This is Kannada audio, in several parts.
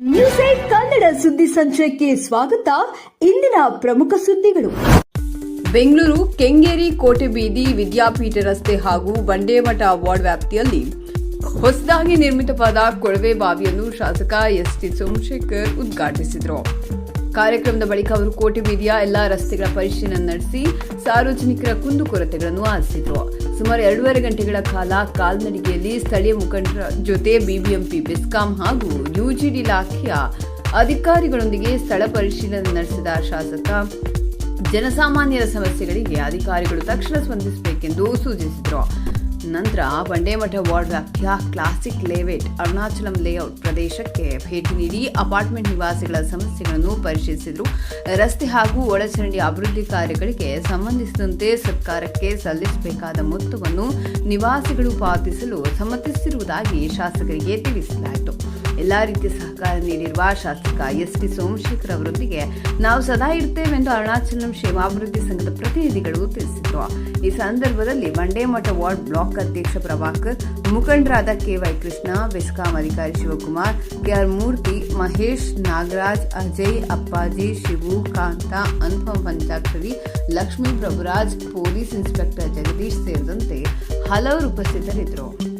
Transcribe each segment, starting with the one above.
ನ್ಯೂಸ್ ಕನ್ನಡ ಸುದ್ದಿ ಸಂಚಯಕ್ಕೆ ಸ್ವಾಗತ. ಇಂದಿನ ಪ್ರಮುಖ ಸುದ್ದಿಗಳು. ಬೆಂಗಳೂರು ಕೆಂಗೇರಿ ಕೋಟೆ ಬೀದಿ ವಿದ್ಯಾಪೀಠ ರಸ್ತೆ ಹಾಗೂ ಬಂಡೇಮಠ ವಾರ್ಡ್ ವ್ಯಾಪ್ತಿಯಲ್ಲಿ ಹೊಸದಾಗಿ ನಿರ್ಮಿತವಾದ ಕೊಳವೆ ಬಾವಿಯನ್ನು ಶಾಸಕ ಎಸ್ ಟಿ ಸೋಮಶೇಖರ್ ಉದ್ಘಾಟಿಸಿದರು. ಕಾರ್ಯಕ್ರಮದ ಬಳಿಕ ಅವರು ಕೋಟೆ ಬೀದಿಯ ಎಲ್ಲಾ ರಸ್ತೆಗಳ ಪರಿಶೀಲನೆ ನಡೆಸಿ ಸಾರ್ವಜನಿಕರ ಕುಂದುಕೊರತೆಗಳನ್ನು ಆಲಿಸಿದರು ಸುಮಾರು ಎರಡೂವರೆ ಗಂಟೆಗಳ ಕಾಲ ಕಾಲ್ನಡಿಗೆಯಲ್ಲಿ ಸ್ಥಳೀಯ ಮುಖಂಡರ ಜೊತೆ ಬಿಬಿಎಂಪಿ, ಬೆಸ್ಕಾಂ ಹಾಗೂ ಯುಜಿಡಿ ಇಲಾಖೆಯ ಅಧಿಕಾರಿಗಳೊಂದಿಗೆ ಸ್ಥಳ ಪರಿಶೀಲನೆ ನಡೆಸಿದ ಶಾಸಕ, ಜನಸಾಮಾನ್ಯರ ಸಮಸ್ಯೆಗಳಿಗೆ ಅಧಿಕಾರಿಗಳು ತಕ್ಷಣ ಸ್ಪಂದಿಸಬೇಕೆಂದು ಸೂಚಿಸಿದರು. ನಂತರ ಬಂಡೇಮಠ ವಾರ್ಡ್ ವ್ಯಾಪ್ತಿಯ ಕ್ಲಾಸಿಕ್ ಲೇಔಟ್ ಅರುಣಾಚಲಂ ಲೇಔಟ್ ಪ್ರದೇಶಕ್ಕೆ ಭೇಟಿ ನೀಡಿ ಅಪಾರ್ಟ್ಮೆಂಟ್ ನಿವಾಸಿಗಳ ಸಮಸ್ಯೆಗಳನ್ನು ಪರಿಶೀಲಿಸಿದರು. ರಸ್ತೆ ಹಾಗೂ ಒಳಚರಂಡಿ ಅಭಿವೃದ್ಧಿ ಕಾರ್ಯಗಳಿಗೆ ಸಂಬಂಧಿಸಿದಂತೆ ಸರ್ಕಾರಕ್ಕೆ ಸಲ್ಲಿಸಬೇಕಾದ ಮೊತ್ತವನ್ನು ನಿವಾಸಿಗಳು ಪಾವತಿಸಲು ಸಮ್ಮತಿಸಿರುವುದಾಗಿ ಶಾಸಕರಿಗೆ ತಿಳಿಸಲಾಯಿತು. ಎಲ್ಲಾ ರೀತಿಯ ಸಹಕಾರ ನೀಡಿರುವ ಶಾಸಕ ಎಸ್ ಪಿ ಸೋಮಶೇಖರ್ ಅವರೊಂದಿಗೆ ನಾವು ಸದಾ ಇರ್ತೇವೆಂದು ಅರುಣಾಚಲಂ ಕ್ಷೇಮಾಭಿವೃದ್ಧಿ ಸಂಘದ ಪ್ರತಿನಿಧಿಗಳು ತಿಳಿಸಿದ್ರು. ಈ ಸಂದರ್ಭದಲ್ಲಿ ಬಂಡೇಮಠ ವಾರ್ಡ್ ಬ್ಲಾಕ್ ಅಧ್ಯಕ್ಷ ಪ್ರಭಾಕರ್, ಮುಖಂಡರಾದ ಕೆವೈ ಕೃಷ್ಣ, ಬೆಸ್ಕಾಂ ಅಧಿಕಾರಿ Shivakumar K R Murthy, Mahesh, Nagaraj, Ajay, Appaji, Shivu, Kantha, Anupama Panchakshari, Lakshmi Prabhuraj, police inspector Jagadish ಸೇರಿದಂತೆ ಹಲವರು ಉಪಸ್ಥಿತರಿದ್ದರು.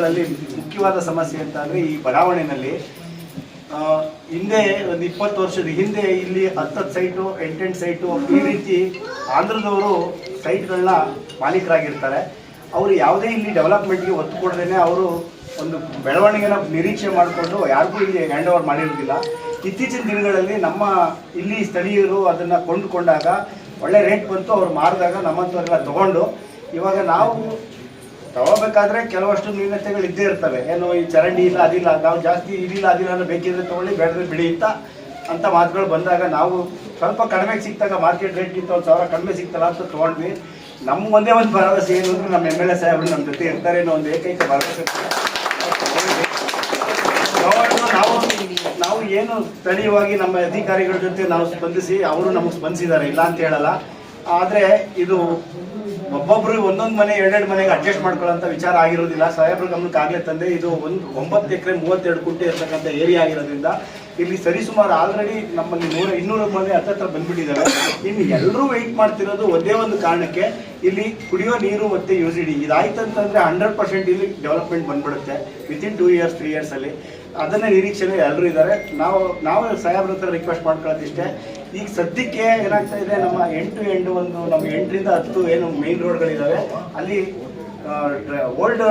ಸಮಸ್ಯೆಗಳಲ್ಲಿ ಮುಖ್ಯವಾದ ಸಮಸ್ಯೆ ಅಂತ ಅಂದರೆ ಈ ಬಡಾವಣೆಯಲ್ಲಿ ಹಿಂದೆ ಒಂದು ಇಪ್ಪತ್ತು ವರ್ಷದ ಹಿಂದೆ ಇಲ್ಲಿ ಹತ್ತತ್ತು ಸೈಟು, ಎಂಟೆಂಟು ಸೈಟು ಈ ರೀತಿ ಆಂಧ್ರದವರು ಸೈಟ್ಗಳನ್ನ ಮಾಲೀಕರಾಗಿರ್ತಾರೆ. ಅವರು ಯಾವುದೇ ಇಲ್ಲಿ ಡೆವಲಪ್ಮೆಂಟ್ಗೆ ಒತ್ತು ಕೊಡದೇನೆ ಅವರು ಒಂದು ಬೆಳವಣಿಗೆನ ನಿರೀಕ್ಷೆ ಮಾಡಿಕೊಂಡು ಯಾರಿಗೂ ಇಲ್ಲಿ ಹ್ಯಾಂಡ್ ಓವರ್ ಮಾಡಿರೋದಿಲ್ಲ. ಇತ್ತೀಚಿನ ದಿನಗಳಲ್ಲಿ ನಮ್ಮ ಇಲ್ಲಿ ಸ್ಥಳೀಯರು ಅದನ್ನು ಕೊಂಡುಕೊಂಡಾಗ ಒಳ್ಳೆ ರೇಟ್ ಬಂತು, ಅವ್ರು ಮಾರಿದಾಗ ನಮ್ಮಂಥವ್ರೆಲ್ಲ ತಗೊಂಡು, ಇವಾಗ ನಾವು ತಗೋಬೇಕಾದ್ರೆ ಕೆಲವಷ್ಟು ನ್ಯೂನತೆಗಳು ಇದ್ದೇ ಇರ್ತವೆ. ಏನು ಈ ಚರಂಡಿ ಇಲ್ಲ, ಅದಿಲ್ಲ, ನಾವು ಜಾಸ್ತಿ ಇದಿಲ್ಲ, ಅದಿಲ್ಲ ಅನ್ನೋ ಬೇಕಿದ್ರೆ ತಗೊಳ್ಳಿ, ಬೇಡದ್ರೆ ಬಿಡಿ ಅಂತ ಮಾತುಗಳು ಬಂದಾಗ ನಾವು ಸ್ವಲ್ಪ ಕಡಿಮೆ ಸಿಕ್ತಾಗ ಮಾರ್ಕೆಟ್ ರೇಟ್ಗಿಂತ ಒಂದು ಸಾವಿರ ಕಡಿಮೆ ಸಿಗ್ತಲ್ಲ ಅಂತ ತೊಗೊಂಡ್ವಿ. ನಮ್ಮ ಒಂದೇ ಒಂದು ಭರವಸೆ ಏನು ಅಂದ್ರೆ ನಮ್ಮ ಎಂ ಎಲ್ ಎ ಸಾಹೇಬರು ನಮ್ಮ ಜೊತೆ ಇರ್ತಾರೆ ಅನ್ನೋ ಒಂದು ಏಕೈಕ ಭರವಸೆ ನಾವು ನಾವು ಏನು ಸ್ಥಳೀಯವಾಗಿ ನಮ್ಮ ಅಧಿಕಾರಿಗಳ ಜೊತೆ ನಾವು ಸ್ಪಂದಿಸಿ, ಅವರು ನಮಗೆ ಸ್ಪಂದಿಸಿದ್ದಾರೆ, ಇಲ್ಲ ಅಂತ ಹೇಳಲ್ಲ. ಆದರೆ ಇದು ಒಬ್ಬೊಬ್ರು ಒಂದೊಂದು ಮನೆ, ಎರಡೆರಡು ಮನೆಗೆ ಅಡ್ಜಸ್ಟ್ ಮಾಡ್ಕೊಳ್ಳೋಂಥ ವಿಚಾರ ಆಗಿರೋದಿಲ್ಲ. ಸಾಹೇಬ್ರ ಗಮನಕ್ಕೆ ಆಗಲೇ ತಂದೆ, ಇದು ಒಂದು ಒಂಬತ್ತು ಎಕರೆ ಮೂವತ್ತೆರಡು ಕುಂಟೆ ಇರ್ತಕ್ಕಂಥ ಏರಿಯಾ ಆಗಿರೋದ್ರಿಂದ ಇಲ್ಲಿ ಸರಿಸುಮಾರು ಆಲ್ರೆಡಿ ನಮ್ಮಲ್ಲಿ ನೂರ, ಇನ್ನೂರ ಮನೆ ಹತ್ತತ್ರ ಬಂದ್ಬಿಟ್ಟಿದ್ದಾರೆ ಇನ್ನು ಎಲ್ಲರೂ ವೆಯ್ಟ್ ಮಾಡ್ತಿರೋದು ಒಂದೇ ಒಂದು ಕಾರಣಕ್ಕೆ ಇಲ್ಲಿ ಕುಡಿಯೋ ನೀರು ಮತ್ತೆ U C D hundred percent ಇಲ್ಲಿ ಡೆವಲಪ್ಮೆಂಟ್ ಬಂದ್ಬಿಡುತ್ತೆ ವಿತಿನ್ ಟೂ ಇಯರ್ಸ್ ತ್ರೀ ಇಯರ್ಸಲ್ಲಿ ಅದನ್ನ ನಿರೀಕ್ಷೆ ಎಲ್ಲರೂ ಇದ್ದಾರೆ ನಾವು ನಾವು ಸಾಹೇಬ್ರ ಹತ್ರ ರಿಕ್ವೆಸ್ಟ್ ಮಾಡ್ಕೊಳ್ಳೋದಿಷ್ಟೇ. ಈಗ ಸದ್ಯಕ್ಕೆ ಏನಾಗ್ತಾ ಇದೆ, ನಮ್ಮ ಎಂಟು ಎಂಟು ಒಂದು, ನಮ್ಮ ಎಂಟರಿಂದ ಹತ್ತು ಏನು ಮೇನ್ ರೋಡ್ಗಳಿದ್ದಾವೆ ಅಲ್ಲಿ ಓಲ್ಡ್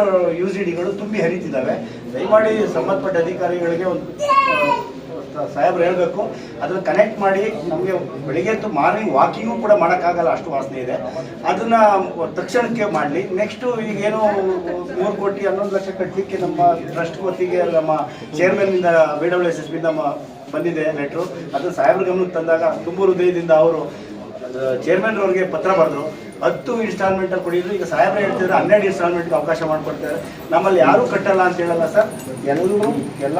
ಯು ಸಿ ಡಿಗಳು ತುಂಬಿ ಹರಿತಿದ್ದಾವೆ ದಯಮಾಡಿ ಸಂಬಂಧಪಟ್ಟ ಅಧಿಕಾರಿಗಳಿಗೆ ಒಂದು ಸಾಹೇಬ್ರು ಹೇಳಬೇಕು. ಅದನ್ನು ಕನೆಕ್ಟ್ ಮಾಡಿ, ನಮಗೆ ಬೆಳಿಗ್ಗೆ ಅಂತೂ ಮಾರ್ನಿಂಗ್ ವಾಕಿಂಗು ಕೂಡ ಮಾಡೋಕ್ಕಾಗಲ್ಲ, ಅಷ್ಟು ವಾಸನೆ ಇದೆ. ಅದನ್ನ ತಕ್ಷಣಕ್ಕೆ ಮಾಡಲಿ. ನೆಕ್ಸ್ಟು ಈಗೇನು ಮೂರು ಕೋಟಿ ಹನ್ನೊಂದು ಲಕ್ಷ ಕಟ್ಟಲಿಕ್ಕೆ ನಮ್ಮ ಟ್ರಸ್ಟ್ ವತಿಗೆ, ನಮ್ಮ ಚೇರ್ಮನ್ನಿಂದ B W S S B ನಮ್ಮ ಬಂದಿದೆ ಲೆಟ್ರು ಅದು ಸಾಹೇಬ್ರ ಗಮನಕ್ಕೆ ತಂದಾಗ ತುಂಬ ಹೃದಯದಿಂದ ಅವರು ಚೇರ್ಮನ್ ಅವ್ರಿಗೆ ಪತ್ರ ಬರೆದ್ರು. ಹತ್ತು ಇನ್ಸ್ಟಾಲ್ಮೆಂಟ್ ಕೊಡಿದ್ರು. ಈಗ ಸಾಹೇಬ್ರ ಹೇಳ್ತಿದ್ರೆ ಹನ್ನೆರಡು ಇನ್ಸ್ಟಾಲ್ಮೆಂಟ್ಗೆ ಅವಕಾಶ ಮಾಡಿಕೊಡ್ತಾರೆ. ನಮ್ಮಲ್ಲಿ ಯಾರೂ ಕಟ್ಟಲ್ಲ ಅಂತ ಹೇಳಲ್ಲ ಸರ್. ಎಲ್ಲರೂ, ಎಲ್ಲ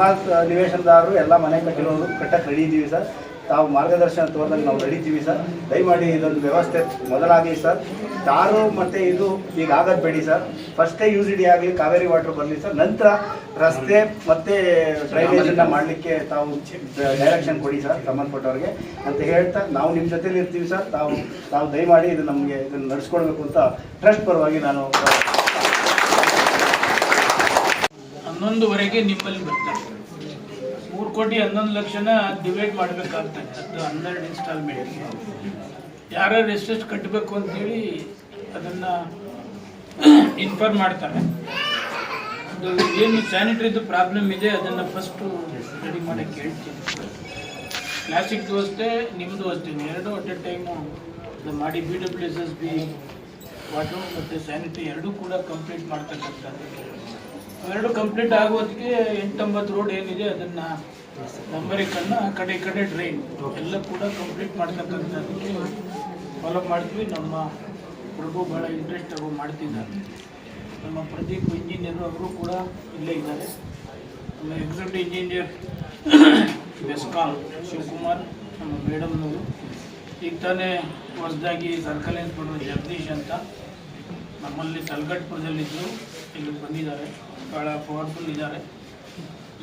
ನಿವೇಶನದಾರರು, ಎಲ್ಲ ಮನೆ ಕಟ್ಟಿರೋರು ಕಟ್ಟಕ್ಕೆ ರೆಡಿ ಇದ್ದೀವಿ ಸರ್. ತಾವು ಮಾರ್ಗದರ್ಶನ ತೋರಿದಾಗ ನಾವು ನಡೀತೀವಿ ಸರ್. ದಯಮಾಡಿ ಇದೊಂದು ವ್ಯವಸ್ಥೆ ಮೊದಲಾಗಲಿ ಸರ್. ಟಾರು ಮತ್ತು ಇದು ಈಗ ಆಗೋದು ಬೇಡಿ ಸರ್ ಫಸ್ಟೇ ಯೂಸ್ ಇಡಿ ಆಗಲಿ, ಕಾವೇರಿ ವಾಟರ್ ಬರಲಿ ಸರ್. ನಂತರ ರಸ್ತೆ ಮತ್ತು ಡ್ರೈನೇಜನ್ನು ಮಾಡಲಿಕ್ಕೆ ತಾವು ಡೈರೆಕ್ಷನ್ ಕೊಡಿ ಸರ್, ಸಂಬಂಧಪಟ್ಟವ್ರಿಗೆ ಅಂತ ಹೇಳ್ತಾ ನಾವು ನಿಮ್ಮ ಜೊತೆಲಿ ಇರ್ತೀವಿ ಸರ್. ತಾವು ತಾವು ದಯಮಾಡಿ ಇದು ನಮಗೆ ಇದನ್ನು ನಡೆಸ್ಕೊಳ್ಬೇಕು ಅಂತ ಟ್ರಸ್ಟ್ ಪರವಾಗಿ ನಾನು ಹನ್ನೊಂದುವರೆಗೆ ನಿಮ್ಮಲ್ಲಿ ಬರ್ತಾರೆ. ಮೂರು ಕೋಟಿ ಹನ್ನೊಂದು ಲಕ್ಷನ ಡಿವೈಡ್ ಮಾಡಬೇಕಾಗ್ತಕ್ಕಂಥದ್ದು ಹನ್ನೆರಡು ಇನ್ಸ್ಟಾಲ್ಮೆಂಟ್ಗೆ ಯಾರ್ಯಾರು ಎಷ್ಟೆಷ್ಟು ಕಟ್ಟಬೇಕು ಅಂತೇಳಿ ಅದನ್ನು ಇನ್ಫಾರ್ಮ್ ಮಾಡ್ತಾರೆ. ಅದು ಏನು ಸ್ಯಾನಿಟ್ರಿದು ಪ್ರಾಬ್ಲಮ್ ಇದೆ, ಅದನ್ನು ಫಸ್ಟು ರೆಡಿ ಮಾಡೋಕ್ಕೆ ಹೇಳ್ತೀನಿ ಕ್ಲಾಸಿಕ್ದು ಅಷ್ಟೇ ನಿಮ್ಮದು ಅಷ್ಟೇ. ಎರಡು ಅಟ್ ಎ ಟೈಮು ಅದು ಮಾಡಿ B W S S B water ಮತ್ತು ಸ್ಯಾನಿಟರಿ ಎರಡೂ ಕೂಡ ಕಂಪ್ಲೀಟ್ ಮಾಡ್ತಕ್ಕಂಥದ್ದು. ಎರಡು ಕಂಪ್ಲೀಟ್ ಆಗೋದಕ್ಕೆ ಎಂಟೊಂಬತ್ತು ರೋಡ್ ಏನಿದೆ ಅದನ್ನ ನಂಬರಿಕನ್ನು ಆ ಕಡೆ ಕಡೆ ಡ್ರೈನ್ ಎಲ್ಲ ಕೂಡ ಕಂಪ್ಲೀಟ್ ಮಾಡ್ತಕ್ಕಂಥದ್ದಕ್ಕೆ ಫಾಲೋ ಮಾಡ್ತೀವಿ. ನಮ್ಮ ಹುಡುಗು ಭಾಳ ಇಂಟ್ರೆಸ್ಟ್ ತಗೋ ಮಾಡ್ತಿದ್ದಾರೆ. ನಮ್ಮ ಪ್ರದೀಪ್ ಇಂಜಿನಿಯರ್ ಅವರು ಕೂಡ ಇಲ್ಲೇ ಇದ್ದಾರೆ. ನಮ್ಮ ಎಕ್ಸಿಕ್ಯೂಟಿವ್ ಇಂಜಿನಿಯರ್ ಬೆಸ್ಕಾಂ ಶಿವಕುಮಾರ್, ನಮ್ಮ ಮೇಡಮ್ನವರು ಈಗ ತಾನೇ ಹೊಸದಾಗಿ ಸರ್ಕಲ್ ಇನ್ಸ್ಪೆಕ್ಟರ್ ಜಗದೀಶ್ ಅಂತ. ನಮ್ಮಲ್ಲಿ ತಲಗಟ್ಪುರದಲ್ಲಿದ್ದರು ಇಲ್ಲಿ ಬಂದಿದ್ದಾರೆ. ಭಾಳ ಪವರ್ಫುಲ್ ಇದ್ದಾರೆ.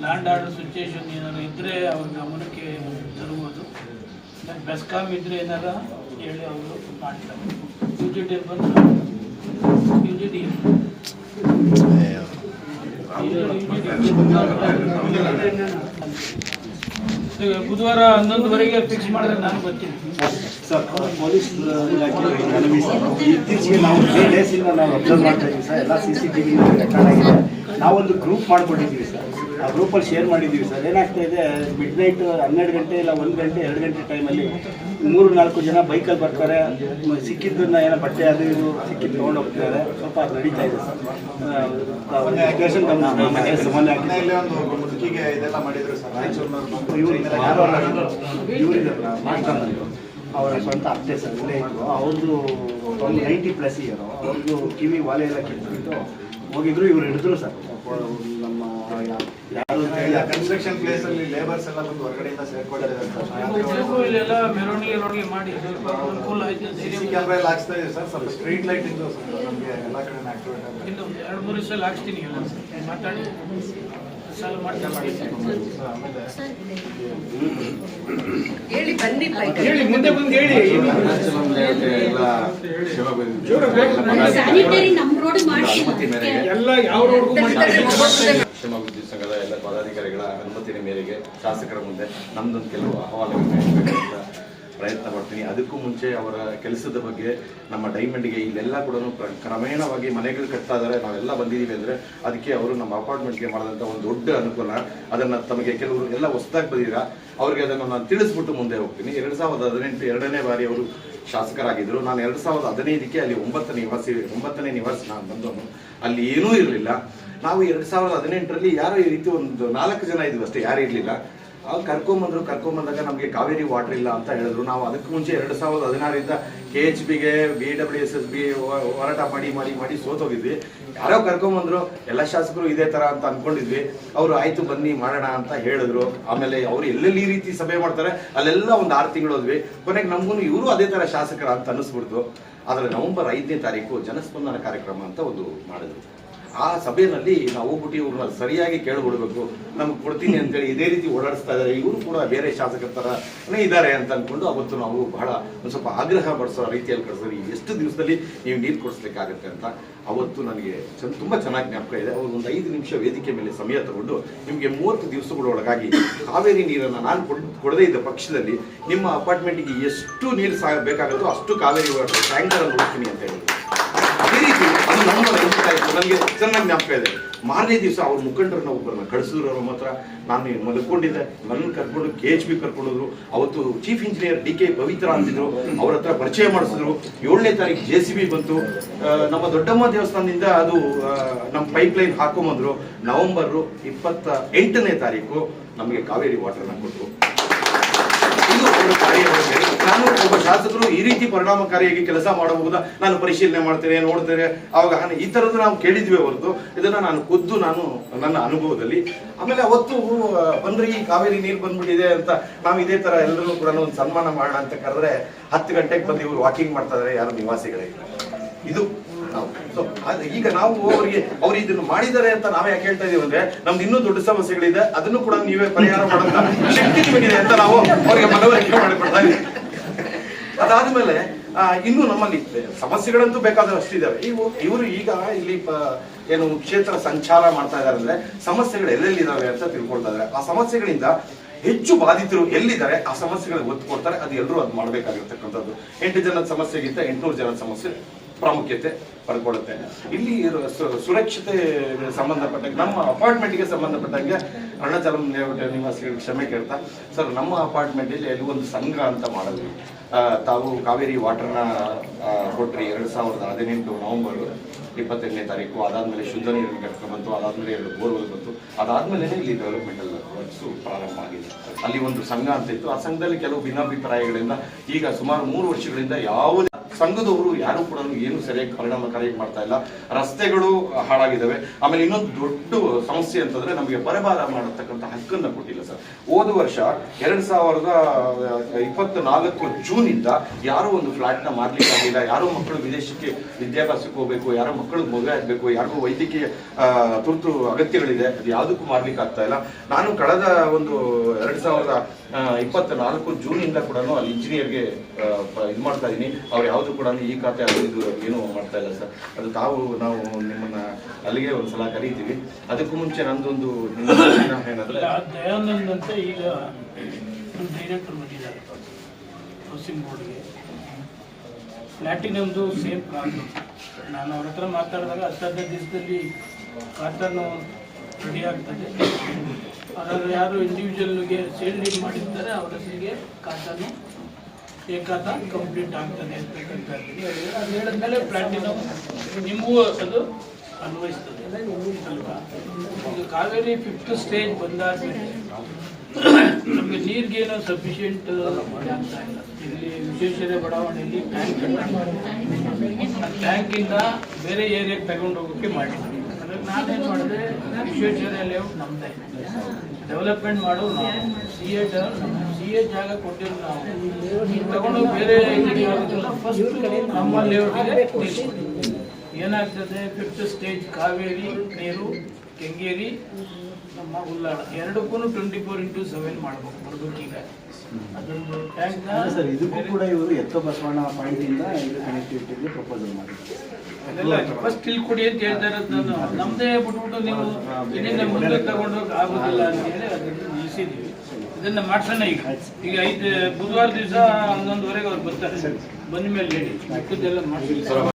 ಲ್ಯಾಂಡ್ ಆರ್ಡರ್ ಸಿಚುಯೇಷನ್ ಏನಾದ್ರು ಇದ್ದರೆ ಅವ್ರ ಗಮನಕ್ಕೆ ತರುವುದು. ಮತ್ತು ಬೆಸ್ಕಾಮ್ ಇದ್ದರೆ ಏನಾರ ಹೇಳಿ ಅವರು ಮಾಡ್ತಾರೆ. ಯು ಜಿ ಡಿ ಬಂದು ಯು ಜಿ ಡಿ ಬುಧವಾರ ಹನ್ನೊಂದುವರೆಗೆ ಫಿಕ್ಸ್ ಮಾಡಿದ್ರೆ ನಾನು ಬರ್ತೀನಿ. ಸರ್, ಪೊಲೀಸ್ ಇಲಾಖೆ ಇತ್ತೀಚೆಗೆ ನಾವು ತ್ರೀ ಡೇಸಿಂದ ನಾವು ಅಬ್ಸರ್ವ್ ಮಾಡ್ತಾ ಇದ್ದೀವಿ ಸರ್. ಎಲ್ಲ C C T V record ಆಗಿದೆ. ನಾವೊಂದು ಗ್ರೂಪ್ ಮಾಡ್ಕೊಂಡಿದ್ದೀವಿ ಸರ್. ಆ ಗ್ರೂಪಲ್ಲಿ ಶೇರ್ ಮಾಡಿದ್ದೀವಿ ಸರ್. ಏನಾಗ್ತಾ ಇದೆ ಮಿಡ್ ನೈಟ್ ಹನ್ನೆರಡು ಗಂಟೆ ಇಲ್ಲ ಒಂದು ಗಂಟೆ ಎರಡು ಗಂಟೆ ಟೈಮಲ್ಲಿ ಮೂರು ನಾಲ್ಕು ಜನ ಬೈಕಲ್ಲಿ ಬರ್ತಾರೆ. ಸಿಕ್ಕಿದ್ದನ್ನ ಏನೋ ಬಟ್ಟೆ ಅದು ಇದು ಸಿಕ್ಕಿದ್ದು ತೊಗೊಂಡು ಹೋಗ್ತಿದ್ದಾರೆ. ಸ್ವಲ್ಪ ಅದು ನಡೀತಾ ಇದೆ ಸರ್. ಒಂದು ಅಗ್ರೆಷನ್ ನಮ್ಮ ಮನೆ ಸಾಮಾನ್ಯ ಆಗಿದೆ ಒಂದು ಮುದುಕಿಗೆ ಇದೆಲ್ಲ ಮಾಡಿದ್ರು ಸರ್. ರಾಯಚೂರಿನವ್ರು ಇವ್ರು ಯಾರೋ ಇವರಿದ್ದಾರಲ್ಲ ಮಾಸ್ಟರ್ ಅವರ ಸ್ವಂತ ಅತ್ತೆ ಸರ್ ಇದ್ರು. ಅವ್ರದ್ದು ಒಂದು ನೈಂಟಿ ಪ್ಲಸ್ ಇಯರು ಅವ್ರದ್ದು ಕಿವಿ ವಾಲೆ ಎಲ್ಲ ಕಿತ್ಬಿಟ್ಟು ಹೋಗಿದ್ರು. ಇವ್ರು ಹಿಡಿದ್ರು ಸರ್. ಕನ್ಸ್ಟ್ರಕ್ಷನ್ ಪ್ಲೇಸ್ ಅಲ್ಲಿ ಲೇಬರ್ಸ್ ಎಲ್ಲ ಬಂದು ಹೊರಗಡೆಯಿಂದ ಸೇರ್ಕೊಂಡಿದ್ದಾರೆ ಮೆರವಣಿಗೆ ರೋಡ್ಗೆ ಮಾಡಿ. ಸ್ವಲ್ಪ ಅನುಕೂಲ ಆಯ್ತು ಸಿ ಧೈರ್ಯ ಕ್ಯಾಮ್ರಾ ಎಲ್ಲ ಹಾಕ್ಸ್ತಾ ಇದೆ ಸರ್. ಸ್ವಲ್ಪ ಸ್ಟ್ರೀಟ್ ಲೈಟ್ ಇದ್ದು ಸರ್ ನಮಗೆ ಎಲ್ಲ ಕಡೆ ಆಕ್ಟಿವೇಟ್ ಆಗುತ್ತೆ ಇನ್ನು ಎರಡು ಮೂರು ಸಲ ಹಾಕ್ಸ್ತೀನಿ ಎಲ್ಲ. ಮಾತಾಡಿ. ಸಾಲ ಮಾಡಿ. ಆಮೇಲೆ ಹೇಳಿ ಮುಂದೆ ಬಂದು ಹೇಳಿ. ಎಲ್ಲ ಶಿವಮೊಗ್ಗ ಸಂಘದ ಎಲ್ಲ ಪದಾಧಿಕಾರಿಗಳ ಅನುಮತಿಯ ಮೇರೆಗೆ ಶಾಸಕರ ಮುಂದೆ ನಮ್ದೊಂದು ಕೆಲವು ಅಹವಾಲುಗಳನ್ನು ಪ್ರಯತ್ನ ಪಡ್ತೀನಿ. ಅದಕ್ಕೂ ಮುಂಚೆ ಅವರ ಕೆಲಸದ ಬಗ್ಗೆ ನಮ್ಮ ಡೈಮಂಡ್ಗೆ ಇಲ್ಲೆಲ್ಲ ಕೂಡ ಕ್ರಮೇಣವಾಗಿ ಮನೆಗಳು ಕಟ್ತಾ ಇದ್ದಾರೆ. ನಾವೆಲ್ಲ ಬಂದಿದ್ದೀವಿ ಅಂದರೆ ಅದಕ್ಕೆ ಅವರು ನಮ್ಮ ಅಪಾರ್ಟ್ಮೆಂಟ್ಗೆ ಮಾಡಿದಂಥ ಒಂದು ದೊಡ್ಡ ಅನುಕೂಲ. ಅದನ್ನು ತಮಗೆ ಕೆಲವರು ಎಲ್ಲ ಹೊಸದಾಗಿ ಬಂದಿದ್ದೀರಾ ಅವ್ರಿಗೆ ಅದನ್ನು ನಾನು ತಿಳಿಸ್ಬಿಟ್ಟು ಮುಂದೆ ಹೋಗ್ತೀನಿ. ಎರಡು ಸಾವಿರದ ಹದಿನೆಂಟು ಎರಡನೇ ಬಾರಿ ಅವರು ಶಾಸಕರಾಗಿದ್ದರು. ನಾನು ಎರಡು ಸಾವಿರದ ಹದಿನೈದಕ್ಕೆ ಅಲ್ಲಿ ಒಂಬತ್ತನೇ ನಿವಾಸಿ ಒಂಬತ್ತನೇ ನಿವಾಸಿ ನಾನು ಬಂದವನು. ಅಲ್ಲಿ ಏನೂ ಇರಲಿಲ್ಲ. ನಾವು ಎರಡು ಸಾವಿರದ ಹದಿನೆಂಟರಲ್ಲಿ ಯಾರೋ ಈ ರೀತಿ ಒಂದು ನಾಲ್ಕು ಜನ ಇದ್ವಿ ಅಷ್ಟೇ, ಯಾರು ಇರಲಿಲ್ಲ. ಕರ್ಕೊಂಬಂದ್ರು ಕರ್ಕೊಂಬಂದಾಗ ನಮಗೆ ಕಾವೇರಿ ವಾಟರ್ ಇಲ್ಲ ಅಂತ ಹೇಳಿದ್ರು. ನಾವು ಅದಕ್ಕೆ ಮುಂಚೆ ಎರಡು ಸಾವಿರದ ಹದಿನಾರರಿಂದ ಕೆ ಎಚ್ ಬಿಗೆ B W S S B ಹೋರಾಟ ಮಾಡಿ ಮಾಡಿ ಮಾಡಿ ಸೋತೋಗಿದ್ವಿ ಯಾರೋ ಕರ್ಕೊಂಬಂದ್ರು ಎಲ್ಲ ಶಾಸಕರು ಇದೇ ಥರ ಅಂತ ಅಂದ್ಕೊಂಡಿದ್ವಿ ಅವರು ಆಯಿತು ಬನ್ನಿ, ಮಾಡೋಣ ಅಂತ ಹೇಳಿದ್ರು. ಆಮೇಲೆ ಅವರು ಎಲ್ಲೆಲ್ಲಿ ಈ ರೀತಿ ಸಭೆ ಮಾಡ್ತಾರೆ, ಅಲ್ಲೆಲ್ಲ ಒಂದು ಆರು ತಿಂಗಳು ಹೋದ್ವಿ. ಕೊನೆಗೆ ನಮಗೂ ಇವರು ಅದೇ ಥರ ಶಾಸಕರ ಅಂತ ಅನ್ನಿಸ್ಬಿಡ್ತು. ಆದರೆ ನವೆಂಬರ್ ಐದನೇ ತಾರೀಕು ಜನಸ್ಪಂದನ ಕಾರ್ಯಕ್ರಮ ಅಂತ ಒಂದು ಮಾಡಿದ್ರು. ಆ ಸಭೆಯಲ್ಲಿ ನಾವು ಹೋಗ್ಬಿಟ್ಟು ಇವ್ರನ್ನ ಸರಿಯಾಗಿ ಕೇಳ್ಬಿಡ್ಬೇಕು ನಮ್ಗೆ ಕೊಡ್ತೀನಿ ಅಂತೇಳಿ ಇದೇ ರೀತಿ ಓಡಾಡಿಸ್ತಾ ಇದ್ದಾರೆ ಇವರು ಕೂಡ ಬೇರೆ ಶಾಸಕರ ಥರನೇ ಇದ್ದಾರೆ ಅಂತ ಅಂದ್ಕೊಂಡು ಅವತ್ತು ನಾವು ಬಹಳ ಒಂದು ಸ್ವಲ್ಪ ಆಗ್ರಹ ಪಡಿಸೋ ರೀತಿಯಲ್ಲಿ ಕಳಿಸಿದ್ವಿ. ಎಷ್ಟು ದಿವಸದಲ್ಲಿ ನೀವು ನೀರು ಕೊಡಿಸ್ಲಿಕ್ಕಾಗತ್ತೆ ಅಂತ ಅವತ್ತು ನನಗೆ ಚಂದ ತುಂಬ ಚೆನ್ನಾಗಿ ಜ್ಞಾಪಕ ಇದೆ. ಅವರು ಒಂದು ಐದು ನಿಮಿಷ ವೇದಿಕೆ ಮೇಲೆ ಸಮಯ ತಗೊಂಡು ನಿಮಗೆ ಮೂವತ್ತು ದಿವಸಗಳೊಳಗಾಗಿ ಕಾವೇರಿ ನೀರನ್ನು ನಾನು ಕೊಡ್, ಕೊಡದೇ ಇದ್ದ ಪಕ್ಷದಲ್ಲಿ ನಿಮ್ಮ ಅಪಾರ್ಟ್ಮೆಂಟಿಗೆ ಎಷ್ಟು ನೀರು ಸಾ, ಬೇಕಾಗುತ್ತೋ ಅಷ್ಟು ಕಾವೇರಿ ಟ್ಯಾಂಕರ್ ಟ್ಯಾಂಕರಲ್ಲಿ ಹೋಗ್ತೀನಿ ಅಂತ ಈ ರೀತಿ ಅದು ಇತ್ತು ನನಗೆ ಚೆನ್ನಾಗಿ ಜ್ಞಾಪಕ ಇದೆ. ಮಾರನೇ ದಿವಸ ಅವ್ರ ಮುಖಂಡರನ್ನ ಒಬ್ಬರನ್ನ ಕಳಿಸಿದ್ರು ಅವ್ರ ಮಾತ್ರ ನಾನು ಮಲ್ಕೊಂಡಿದ್ದೆ? ನನ್ನ ಕರ್ಕೊಂಡು ಕೆ ಎಚ್ ಬಿ ಕರ್ಕೊಂಡೋದ್ರು ಅವತ್ತು chief engineer D K Pavitra ಅಂತಿದ್ರು. ಅವ್ರ ಹತ್ರ ಪರಿಚಯ ಮಾಡಿಸಿದ್ರು. ಏಳನೇ ತಾರೀಕು ಜೆ ಸಿ ಬಿ ಬಂತು. ನಮ್ಮ ದೊಡ್ಡಮ್ಮ ದೇವಸ್ಥಾನದಿಂದ ಅದು ನಮ್ಮ ಪೈಪ್ ಲೈನ್ ಹಾಕೊಂಬಂದ್ರು. ನವೆಂಬರ್ ಇಪ್ಪತ್ತ ಎಂಟನೇ ತಾರೀಕು ನಮಗೆ ಕಾವೇರಿ ವಾಟರ್ನ ಕೊಟ್ಟರು ಇದು ಅವರ ಕಾರ್ಯ ನಾನು ಒಬ್ಬ ಶಾಸಕರು ಈ ರೀತಿ ಪರಿಣಾಮಕಾರಿಯಾಗಿ ಕೆಲಸ ಮಾಡಬಹುದಾ? ನಾನು ಪರಿಶೀಲನೆ ಮಾಡ್ತೇನೆ, ನೋಡ್ತೇನೆ. ಅವಾಗ ಈ ತರದ್ದು ನಾವು ಕೇಳಿದ್ವಿ ಹೊರತು ಇದನ್ನ ನಾನು ಖುದ್ದು ನಾನು ನನ್ನ ಅನುಭವದಲ್ಲಿ. ಆಮೇಲೆ ಅವತ್ತು ಬಂದ್ರೆ, ಕಾವೇರಿ ನೀರು ಬಂದ್ಬಿಟ್ಟಿದೆ ಅಂತ ನಾವು ಇದೇ ತರ ಎಲ್ಲರೂ ಕೂಡ ಒಂದು ಸನ್ಮಾನ ಮಾಡೋಣ ಅಂತ ಕರೆದ್ರೆ ಹತ್ತು ಗಂಟೆಗೆ ಬಂದು ಇವರು ವಾಕಿಂಗ್ ಮಾಡ್ತಾ ಇದಾರೆ, ಯಾರು ನಿವಾಸಿಗಳಿಗೆ ಇದು ನಾವು. ಈಗ ನಾವು ಅವರಿಗೆ ಅವ್ರು ಇದನ್ನು ಮಾಡಿದ್ದಾರೆ ಅಂತ ನಾವೇ ಯಾಕೆ ಹೇಳ್ತಾ ಇದೀವಿ ಅಂದ್ರೆ, ನಮ್ದು ಇನ್ನೂ ದೊಡ್ಡ ಸಮಸ್ಯೆಗಳಿದೆ. ಅದನ್ನು ಕೂಡ ನೀವೇ ಪರಿಹಾರ ಮಾಡುವಂತ ಶಕ್ತಿ ನಿಮಗಿದೆ ಅಂತ ನಾವು ಅವರಿಗೆ ಮನವರಿಕೆ ಮಾಡಿಕೊಡ್ತಾ ಇದ್ದೀವಿ ಅದಾದ್ಮೇಲೆ ಇನ್ನು ನಮ್ಮಲ್ಲಿ ಸಮಸ್ಯೆಗಳಂತೂ ಬೇಕಾದಷ್ಟು ಅಷ್ಟಿದ್ದಾವೆ ಇವು, ಇವರು ಈಗ ಇಲ್ಲಿ ಏನು ಕ್ಷೇತ್ರ ಸಂಚಾರ ಮಾಡ್ತಾ ಇದಾರೆ ಅಂದ್ರೆ ಸಮಸ್ಯೆಗಳು ಎಲ್ಲೆಲ್ಲಿದ್ದಾವೆ ಅಂತ ತಿಳ್ಕೊಳ್ತಾ ಇದಾರೆ ಆ ಸಮಸ್ಯೆಗಳಿಂದ ಹೆಚ್ಚು ಬಾಧಿತರು ಎಲ್ಲಿದ್ದಾರೆ, ಆ ಸಮಸ್ಯೆಗಳಿಗೆ ಒತ್ತು ಕೊಡ್ತಾರೆ, ಅದು ಎಲ್ಲರೂ ಅದು ಮಾಡಬೇಕಾಗಿರ್ತಕ್ಕಂಥದ್ದು. ಎಂಟು ಜನದ ಸಮಸ್ಯೆಗಿಂತ ಎಂಟುನೂರು ಜನದ ಸಮಸ್ಯೆ. ಪ್ರಾಮುಖ್ಯತೆ ಪಡ್ಕೊಳ್ಳುತ್ತೆ ಇಲ್ಲಿ ಸುರಕ್ಷತೆ ಸಂಬಂಧಪಟ್ಟಂಗೆ ನಮ್ಮ ಅಪಾರ್ಟ್ಮೆಂಟ್ಗೆ ಸಂಬಂಧಪಟ್ಟಂಗೆ ಅರುಣಾಚಲಂ ಲೇಔಟ್ ನಿವಾಸಿಗಳಿಗೆ ಕ್ಷಮೆ ಕೇಳ್ತಾ, ಸರ್, ನಮ್ಮ ಅಪಾರ್ಟ್ಮೆಂಟ್ ಅಲ್ಲಿ ಒಂದು ಸಂಘ ಅಂತ ಮಾಡಿದ್ವಿ ತಾವು ಕಾವೇರಿ ವಾಟರ್ನ ಕೊಟ್ರಿ ಎರಡು ಸಾವಿರದ ಹದಿನೆಂಟು ನವೆಂಬರ್ ಇಪ್ಪತ್ತೆಂಟನೇ ತಾರೀಕು, ಅದಾದ್ಮೇಲೆ ಶುದ್ಧ ನೀರಿನ ಘಟಕ ಬಂತು, ಅದಾದ್ಮೇಲೆ ಎರಡು ಬೋರ್ವೆಲ್ ಬಂತು, ಅದಾದಮೇಲೆ ಇಲ್ಲಿ ಡೆವಲಪ್ಮೆಂಟಲ್ ವರ್ಕ್ಸು ಪ್ರಾರಂಭ ಆಗಿದೆ. ಅಲ್ಲಿ ಒಂದು ಸಂಘ ಅಂತ ಇತ್ತು ಆ ಸಂಘದಲ್ಲಿ ಕೆಲವು ಭಿನ್ನಾಭಿಪ್ರಾಯಗಳಿಂದ ಈಗ ಸುಮಾರು ಮೂರು ವರ್ಷಗಳಿಂದ ಯಾವುದೇ ಸಂಘದವರು ಯಾರು ಕೂಡ ಏನು ಸರಿಯಾಗಿ ಪರಿಣಾಮಕಾರಿಯಾಗಿ ಮಾಡ್ತಾ ಇಲ್ಲ. ರಸ್ತೆಗಳು ಹಾಳಾಗಿದ್ದಾವೆ. ಆಮೇಲೆ ಇನ್ನೊಂದು ದೊಡ್ಡ ಸಮಸ್ಯೆ ಅಂತಂದ್ರೆ ನಮಗೆ ಬರಬಾರ ಮಾಡತಕ್ಕಂಥ ಹಕ್ಕನ್ನ ಕೊಟ್ಟಿಲ್ಲ ಸರ್. ಹೋದ ವರ್ಷ ಎರಡ್ ಸಾವಿರದ ಇಪ್ಪತ್ತ ನಾಲ್ಕು ಜೂನ್ ಇಂದ ಯಾರು ಒಂದು ಫ್ಲಾಟ್ನ ಮಾರ್ಲಿಕ್ಕೆ ಆಗಿಲ್ಲ. ಯಾರೋ ಮಕ್ಕಳು ವಿದೇಶಕ್ಕೆ ವಿದ್ಯಾಭ್ಯಾಸಕ್ಕೆ ಹೋಗ್ಬೇಕು, ಯಾರೋ ಮಕ್ಕಳು ಮದುವೆ ಆಗ್ಬೇಕು, ಯಾರಿಗೂ ವೈದ್ಯಕೀಯ ತುರ್ತು ಅಗತ್ಯಗಳಿದೆ. ಅದು ಯಾವುದಕ್ಕೂ ಮಾಡ್ಲಿಕ್ಕೆ ಆಗ್ತಾ ಇಲ್ಲ. ನಾನು ಕಳೆದ ಒಂದು ಎರಡ್ ಸಾವಿರದ ಇಪ್ಪತ್ತ ನಾಲ್ಕು ಜೂನ್ ಇಂದ ಕೂಡ ಅಲ್ಲಿ ಇಂಜಿನಿಯರ್ಗೆ ಇದು ಮಾಡ್ತಾ ಇದ್ದೀನಿ. ಅವ್ರು ಯಾವುದು ಕೂಡ ಈ ಖಾತೆ ಅದು ಇದು ಏನು ಮಾಡ್ತಾ ಇಲ್ಲ ಸರ್. ಅದು ತಾವು, ನಾವು ನಿಮ್ಮನ್ನ ಅಲ್ಲಿಗೆ ಒಂದ್ಸಲ ಕರೀತೀವಿ. ಅದಕ್ಕೂ ಮುಂಚೆ ನಂದೊಂದು ಏನಂದ್ರೆ ಅಂತ ಈಗ ಡೈರೆಕ್ಟರ್ ಬಂದಿದ್ದಾರೆ. ಹೌಸಿಂಗ್ ಬೋರ್ಡ್ಗೆ ಪ್ಲಾಟಿನಮ್ದು ಸೇಮ್ ಪ್ರಾಬ್ಲಮ್ ನಾನು ಅವ್ರ ಹತ್ರ ಮಾತಾಡಿದಾಗ ಹತ್ತು ಹದಿನೈದು ದಿವಸದಲ್ಲಿ ಖಾತಾನು ರೆಡಿ ಆಗ್ತದೆ. ಅದರಲ್ಲಿ ಯಾರು ಇಂಡಿವಿಜುವಲ್ಗೆ ಸೇಲ್ ಡೀಲ್ ಮಾಡಿರ್ತಾರೆ, ಅವರ ಹೆಸರಿಗೆ ಖಾತಾನು ಏಕಾತ ಕಂಪ್ಲೀಟ್ ಆಗ್ತದೆ ಅಂತಕ್ಕಂಥ ಅದು ಹೇಳಿದ್ಮೇಲೆ ಪ್ಲಾಟಿನಮ್ ನಿಮಗೂ ಅದು ಅನ್ವಯಿಸ್ತದೆ. ಅಲ್ವಾ? ಈಗ ಕಾವೇರಿ ಫಿಫ್ತ್ ಸ್ಟೇಜ್ ಬಂದಾದ್ಮೇಲೆ ನಮಗೆ ನೀರಿಗೇನು ಸಫಿಷಿಯೆಂಟ್ ಆಗ್ತಾ ಇಲ್ಲ ಇಲ್ಲಿ ವಿಶ್ವೇಶ್ವರ ಬಡಾವಣೆಯಲ್ಲಿ ಟ್ಯಾಂಕ್ ಆ ಟ್ಯಾಂಕಿಂದ ಬೇರೆ ಏರಿಯಾಗೆ ತಗೊಂಡು ಹೋಗೋಕ್ಕೆ ಮಾಡಿದ್ವಿ ಅದ್ರಲ್ಲಿ ನಾನೇನು ಮಾಡಿದೆ ವಿಶ್ವೇಶ್ವರ ಲೇಔಟ್ ನಮ್ಮದೇ ಡೆವಲಪ್ಮೆಂಟ್ ಮಾಡೋ ನಾವು. ಎ ಎ ಜಾಗ ಕೊಟ್ಟಿರೋ ನಾವು. ತಗೊಂಡು ಬೇರೆ ನಮ್ಮ ಲೇಔಟಿಗೆ ಏನಾಗ್ತದೆ ಫಿಫ್ತ್ ಸ್ಟೇಜ್ ಕಾವೇರಿ ನೀರು ಕೆಂಗೇರಿ ನಮ್ಮ ಉಲ್ಲಾಳ ಎರಡಕ್ಕೂ ಟ್ವೆಂಟಿ ಫೋರ್ ಇಂಟು ಸೆವೆನ್ ಮಾಡ್ಬೇಕು ಬರ್ಬೇಕು ಈಗ ಅದೊಂದು ಸರ್ ಇದಕ್ಕೂ ಕೂಡ ಇವರು ಎತ್ತ ಬಸವಣ್ಣ ಪಾಯಿಂಟ್ ಇಂದ ಇದು ಕನೆಕ್ಟಿವಿಟಿಗೆ ಪ್ರಪೋಸಲ್ ಮಾಡಿದ್ದಾರೆ ಫಸ್ಟ್ ಇಲ್ಲಿ ಕೊಡಿ ಅಂತ ಹೇಳ್ತಾ ಇರೋದು ನಾನು. ನಮ್ದೇ ಬಿಟ್ಬಿಟ್ಟು ನೀವು ಇದನ್ನ ಮುಂದೆ ತಗೊಂಡೋಗಿ ಆಗೋದಿಲ್ಲ ಅಂತ ಹೇಳಿ ಅದನ್ನು ನಿಲ್ಲಿಸಿದ್ವಿ ಇದನ್ನ ಮಾಡ್ಸೋಣ ಈಗ. ಈಗ ಐದು ಬುಧವಾರ ದಿವಸ ಹನ್ನೊಂದುವರೆಗೆ ಅವ್ರು ಬರ್ತಾರೆ. ಬಂದ ಮೇಲೆ ಹೇಳಿ. ಮಿಕ್ಕದ್ದೆಲ್ಲ ಮಾಡ್ತೀವಿ